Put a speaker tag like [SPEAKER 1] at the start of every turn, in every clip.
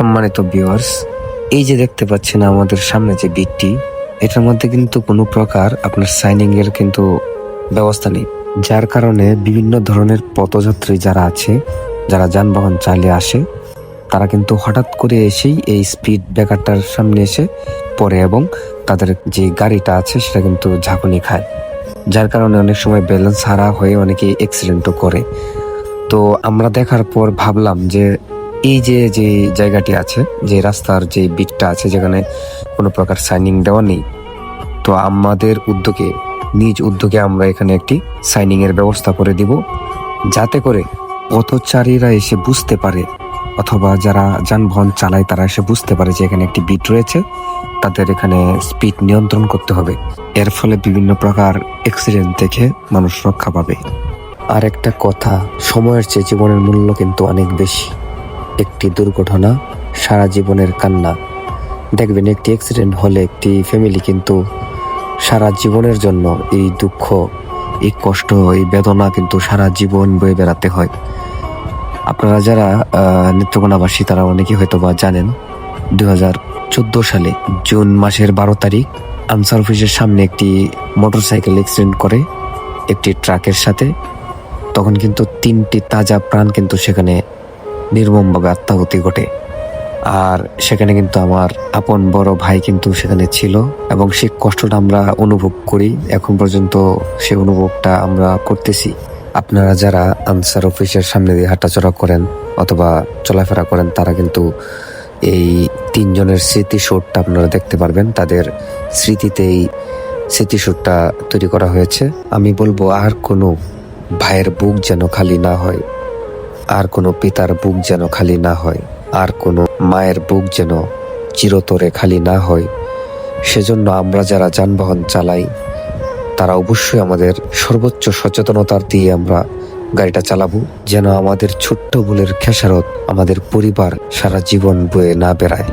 [SPEAKER 1] সম্মানিত ভিউয়ার্স এই যে দেখতে পাচ্ছেন আমাদের সামনে যে বিটটি এটার মধ্যে কিন্তু কোনো প্রকার আপনার সাইনিং এর কিন্তু ব্যবস্থা নেই। যার কারণে বিভিন্ন ধরনের পথযাত্রী যারা আছে, যারা যানবাহন চালিয়ে আসে, তারা কিন্তু হঠাৎ করে এসেই এই স্পিড ব্রেকারটার সামনে এসে পড়ে এবং তাদের যে গাড়িটা আছে, সেটা কিন্তু ঝাঁকুনি খায়। যার কারণে অনেক সময় ব্যালেন্স হারা হয়ে অনেকে অ্যাক্সিডেন্টও করে। তো আমরা দেখার পর ভাবলাম যে এই যে যে জায়গাটি আছে, যে রাস্তার যে বিটটা আছে, যেখানে কোনো প্রকার সাইনিং দেওয়া নেই, তো আমাদের উদ্যোগে, নিজ উদ্যোগে আমরা এখানে একটি সাইনিং এর ব্যবস্থা করে দিব, যাতে করে পথচারীরা এসে বুঝতে পারে, অথবা যারা যানবাহন চালায় তারা এসে বুঝতে পারে যে এখানে একটি বিট রয়েছে, তাদের এখানে স্পিড নিয়ন্ত্রণ করতে হবে। এর ফলে বিভিন্ন প্রকার অ্যাক্সিডেন্ট থেকে মানুষ রক্ষা পাবে। আর একটা কথা, সময়ের চেয়ে জীবনের মূল্য কিন্তু অনেক বেশি। একটি দুর্ঘটনা, সারা জীবনের কান্না। দেখবেন একটি অ্যাক্সিডেন্ট হলে একটি ফ্যামিলি কিন্তু সারা জীবনের জন্য এই দুঃখ, এই কষ্ট, এই বেদনা কিন্তু সারা জীবন বয়ে বেড়াতে হয়। আপনারা যারা নেত্রকোনাবাসী, তারা অনেকেই হয়তো বা জানেন দুই হাজার চোদ্দ সালে জুন মাসের বারো তারিখ আনসার অফিসের সামনে একটি মোটরসাইকেল অ্যাক্সিডেন্ট করে একটি ট্রাকের সাথে। তখন কিন্তু তিনটি তাজা প্রাণ কিন্তু সেখানে নির্মমভাবে আত্মাহুতি ঘটে। আর সেখানে কিন্তু আমার আপন বড় ভাই কিন্তু সেখানে ছিল এবং সে কষ্টটা আমরা অনুভব করি। এখন পর্যন্ত সে অনুভবটা আমরা করতেছি। আপনারা যারা আনসার অফিসের সামনে দিয়ে হাঁটাচলা করেন অথবা চলাফেরা করেন, তারা কিন্তু এই তিনজনের স্মৃতিসৌধটা আপনারা দেখতে পারবেন। তাদের স্মৃতিতে এই স্মৃতিসৌধটা তৈরি করা হয়েছে। আমি বলব আর কোনো ভাইয়ের বুক যেন খালি না হয়। আর কোনো পিতার বুক যেন খালি না হয়, আর কোনো মায়ের বুক যেন চিরতরে খালি না হয়। সেজন্য আমরা যারা যানবাহন চালাই, তারা অবশ্যই আমাদের সর্বোচ্চ সচেতনতার দিয়ে আমরা গাড়িটা চালাবো, যেন আমাদের ছোট্ট ভুলের খেসারত আমাদের পরিবার সারা জীবন বয়ে না বেড়ায়।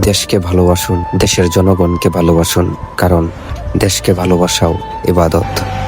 [SPEAKER 1] দেশকে ভালোবাসুন দেশের জনগণকে ভালোবাসুন কারণ দেশকে ভালোবাসাও ইবাদত।